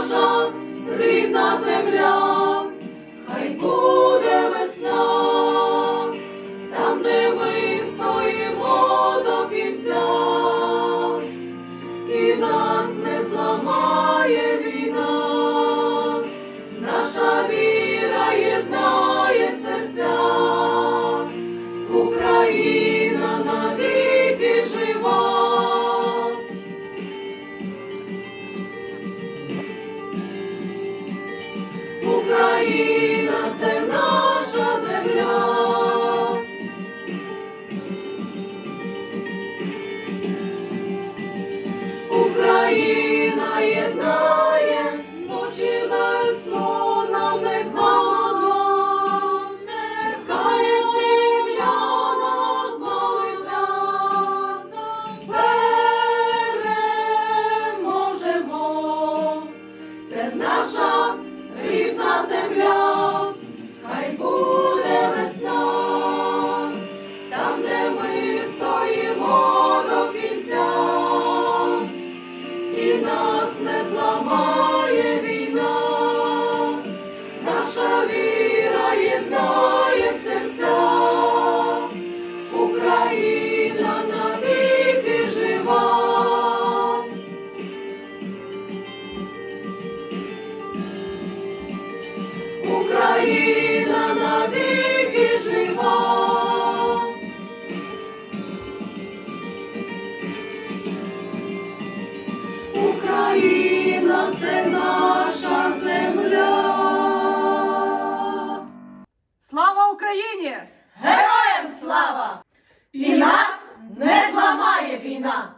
наша рідна земля, хай буде. Israel. Наша віра єднає Україні! Героям слава! І нас не зламає війна!